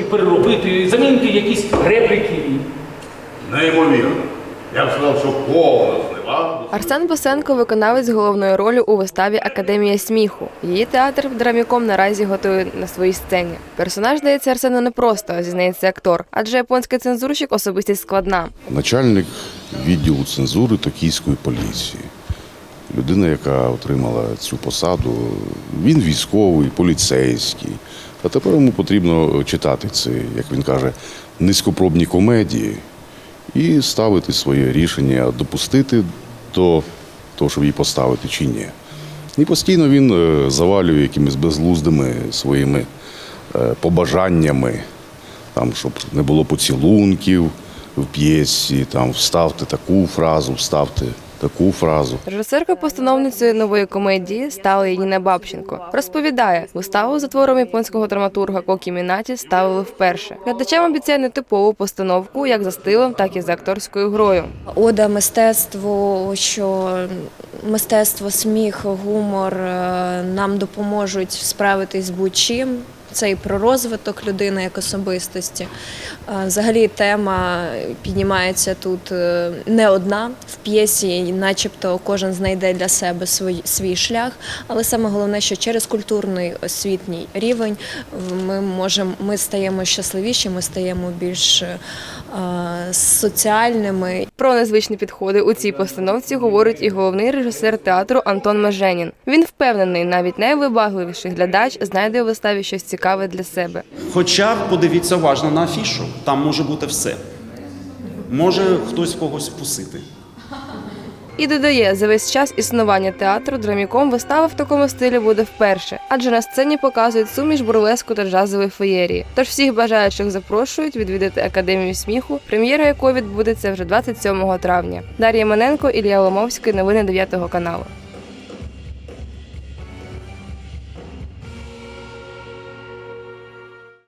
трошки переробити, замінити якісь репліки. Неймовірно. Я б сказав, що повна зневага. Арсен Босенко виконавець головної ролі у виставі Академія сміху. Її театр драміком наразі готує на своїй сцені. Персонаж здається Арсену непросто, зізнається актор, адже японський цензурщик особистість складна. начальник відділу цензури Токійської поліції. Людина, яка отримала цю посаду, він військовий, поліцейський. А тепер йому потрібно читати ці, як він каже, низькопробні комедії і ставити своє рішення, допустити до того, щоб її поставити чи ні. І постійно він е, завалює якимись безглуздими своїми е, побажаннями, там, щоб не було поцілунків в п'єсі, там вставте таку фразу, вставте таку фразу. Режисерка-постановницею нової комедії стала Яніна Бабченко. Розповідає, виставу за твором японського драматурга Кокі Мінаті ставили вперше. Глядачам обіцяє нетипову постановку як за стилем, так і за акторською грою. Ода мистецтву, що мистецтво, сміх, гумор е, нам допоможуть справитись з будь-чим. Це і про розвиток людини як особистості. Е, Взагалі тема піднімається тут е, не одна в п'єсі, начебто кожен знайде для себе свій, свій шлях. Але саме головне, що через культурний освітній рівень ми можемо, ми стаємо щасливіші, ми стаємо більш е, соціальними Про незвичні підходи у цій постановці говорить і головний режисер театру Антон Меженін. Він впевнений, навіть найвибагливіший глядач знайде у виставі щось цікаве для себе. Хоча подивіться уважно на афішу, там може бути все. Може хтось когось вкусити. І додає, за весь час існування театру драміком вистава в такому стилі буде вперше, адже на сцені показують суміш бурлеску та джазової феєрії. Тож всіх бажаючих запрошують відвідати академію сміху, прем'єра якої відбудеться вже 27 травня. Дар'я Маненко, Ілля Ломовський. Новини 9 каналу.